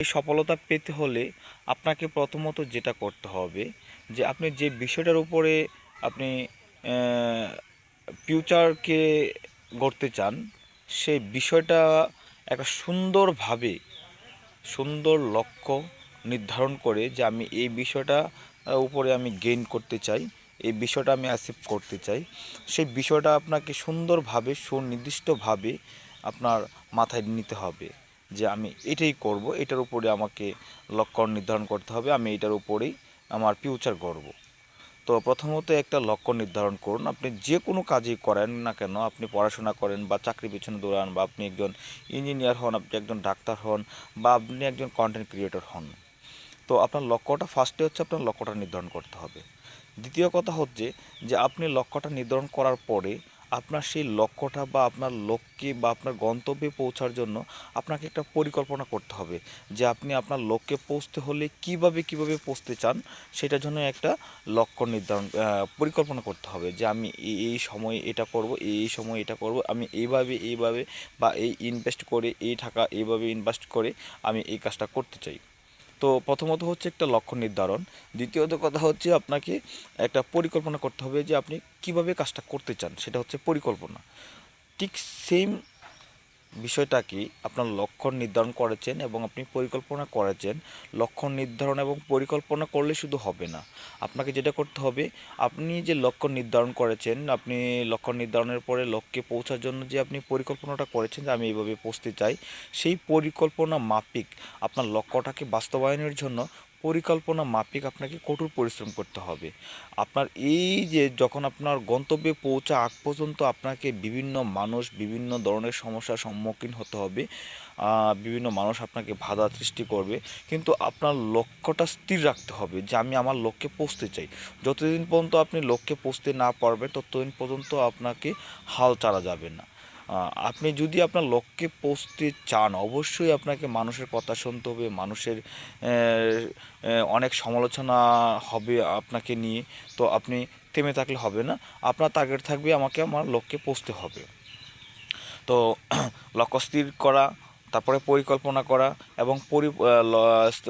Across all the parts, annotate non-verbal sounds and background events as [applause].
এই সফলতা পেতে হলে আপনাকে প্রথমত যেটা করতে হবে যে আপনি যে বিষয়টার উপরে আপনি ফিউচারকে গড়তে চান, সেই বিষয়টা একটা সুন্দরভাবে, সুন্দর লক্ষ্য নির্ধারণ করে যে আমি এই বিষয়টা উপরে আমি গেইন করতে চাই, এই বিষয়টা আমি অ্যাচিভ করতে চাই। সেই বিষয়টা আপনাকে সুন্দরভাবে, সুনির্দিষ্টভাবে আপনার মাথায় নিতে হবে। যে আমি এটাই করব, এটার উপরে আমাকে লক্ষ্য নির্ধারণ করতে হবে, আমি এটার উপরেই আমার ফিউচার গড়ব। তো প্রথমত একটা লক্ষ্য নির্ধারণ করুন, আপনি যে কোনো কাজই করেন না কেন, আপনি পড়াশোনা করেন বা চাকরি পিছনে দৌড়ান বা আপনি একজন ইঞ্জিনিয়ার হন, আপনি একজন ডাক্তার হন বা আপনি একজন কন্টেন্ট ক্রিয়েটর হন, তো আপনার লক্ষ্যটা ফার্স্টে হচ্ছে আপনার লক্ষ্যটা নির্ধারণ করতে হবে। দ্বিতীয় কথা হচ্ছে যে, আপনি লক্ষ্যটা নির্ধারণ করার পরে আপনার সেই লক্ষ্যটা বা আপনার লক্ষ্যে বা আপনার গন্তব্যে পৌঁছার জন্য আপনাকে একটা পরিকল্পনা করতে হবে যে আপনি আপনার লক্ষ্যে পৌঁছতে হলে কীভাবে কীভাবে পৌঁছতে চান, সেটার জন্য একটা লক্ষ্য নির্ধারণ পরিকল্পনা করতে হবে যে আমি এই সময়ে এটা করব এই সময় এটা করব, আমি এইভাবে এইভাবে বা এই ইনভেস্ট করে, এই টাকা এইভাবে ইনভেস্ট করে আমি এই কাজটা করতে চাই। তো প্রথমত হচ্ছে একটা লক্ষ্য নির্ধারণ। দ্বিতীয়ত কথা হচ্ছে আপনাকে একটা পরিকল্পনা করতে হবে যে আপনি কীভাবে কাজটা করতে চান, সেটা হচ্ছে পরিকল্পনা। ঠিক সেম বিষয়টাকে আপনার লক্ষ্য নির্ধারণ করেছেন এবং আপনি পরিকল্পনা করেছেন। লক্ষ্য নির্ধারণ এবং পরিকল্পনা করলে শুধু হবে না। আপনাকে যেটা করতে হবে, আপনি যে লক্ষ্য নির্ধারণ করেছেন, আপনি লক্ষ্য নির্ধারণের পরে লক্ষ্যে পৌঁছার জন্য যে আপনি পরিকল্পনাটা করেছেন, যে আমি এইভাবে পৌঁছতে চাই, সেই পরিকল্পনা মাফিক আপনার লক্ষ্যটাকে বাস্তবায়নের জন্য পরিকল্পনা মাফিক আপনাকে কঠোর পরিশ্রম করতে হবে। আপনার এই যে যখন আপনার গন্তব্যে পৌঁছা আগ পর্যন্ত আপনাকে বিভিন্ন মানুষ, বিভিন্ন ধরনের সমস্যার সম্মুখীন হতে হবে। বিভিন্ন মানুষ আপনাকে বাধা সৃষ্টি করবে। কিন্তু আপনার লক্ষ্যটা স্থির রাখতে হবে যে আমি আমার লক্ষ্যে পৌঁছতে চাই। যতদিন পর্যন্ত আপনি লক্ষ্যে পৌঁছতে না পারবেন, ততদিন পর্যন্ত আপনাকে হাল চালা যাবে না। আপনি যদি আপনার লক্ষ্যে পৌঁছতে চান, অবশ্যই আপনাকে মানুষের কথা শুনতে হবে, মানুষের অনেক সমালোচনা হবে আপনাকে নিয়ে, তো আপনি থেমে থাকলে হবে না। আপনার টার্গেট থাকবে আমাকে আমার লক্ষ্যে পৌঁছতে হবে। তো [clears throat] লক্ষ্য স্থির করা, তারপরে পরিকল্পনা করা এবং পরি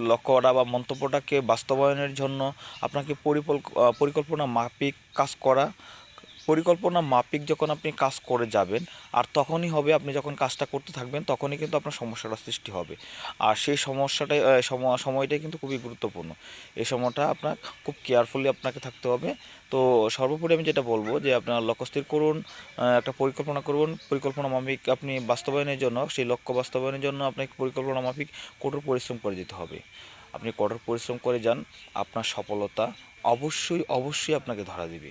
লক্ষ্যটা বা মন্তব্যটাকে বাস্তবায়নের জন্য আপনাকে পরিকল্প- পরিকল্পনা মাফিক কাজ করা পরিকল্পনা মাফিক যখন আপনি কাজ করে যাবেন, আর তখনই হবে আপনি যখন কাজটা করতে থাকবেন, তখনই কিন্তু আপনার সমস্যাটা সৃষ্টি হবে। আর সেই সমস্যাটাই সময়টাই কিন্তু খুবই গুরুত্বপূর্ণ। এই সময়টা আপনার খুব কেয়ারফুলি আপনাকে থাকতে হবে। তো সর্বোপরি আমি যেটা বলব যে আপনার লক্ষ্যস্থির করুন একটা পরিকল্পনা করুন। পরিকল্পনা মাফিক আপনি বাস্তবায়নের জন্য, সেই লক্ষ্য বাস্তবায়নের জন্য আপনাকে পরিকল্পনা মাফিক কঠোর পরিশ্রম করে যেতে হবে। আপনি কঠোর পরিশ্রম করে যান, আপনার সফলতা অবশ্যই অবশ্যই আপনাকে ধরা দিবে।